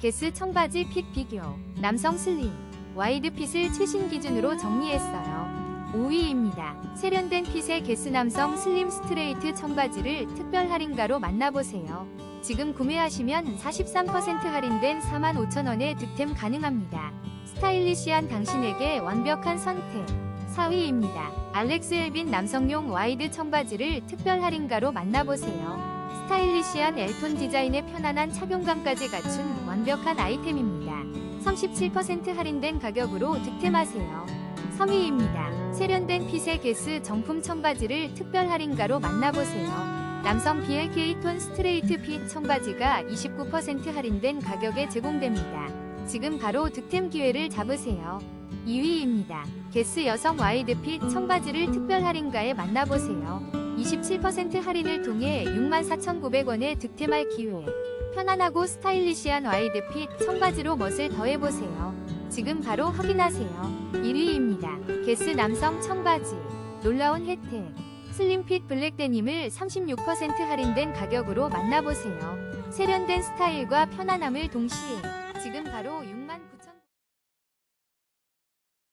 게스 청바지 핏 비교, 남성 슬림, 와이드 핏을 최신 기준으로 정리했어요. 5위입니다. 세련된 핏의 게스 남성 슬림 스트레이트 청바지를 특별 할인가로 만나보세요. 지금 구매하시면 43% 할인된 45,000원에 득템 가능합니다. 스타일리시한 당신에게 완벽한 선택. 4위입니다. 알렉스 엘빈 남성용 와이드 청바지를 특별 할인가로 만나보세요. 스타일리시한 엘톤 디자인의 편안한 착용감까지 갖춘 완벽한 아이템입니다. 37% 할인된 가격으로 득템하세요. 3위입니다. 세련된 핏의 게스 정품 청바지를 특별 할인가로 만나보세요. 남성 BLK 톤 스트레이트 핏 청바지가 29% 할인된 가격에 제공됩니다. 지금 바로 득템 기회를 잡으세요. 2위입니다. 게스 여성 와이드 핏 청바지를 특별 할인가에 만나보세요. 27% 할인을 통해 64,900원에 득템할 기회. 편안하고 스타일리시한 와이드 핏 청바지로 멋을 더해보세요. 지금 바로 확인하세요. 1위입니다. 게스 남성 청바지. 놀라운 혜택. 슬림핏 블랙 데님을 36% 할인된 가격으로 만나보세요. 세련된 스타일과 편안함을 동시에 지금 바로 69,000원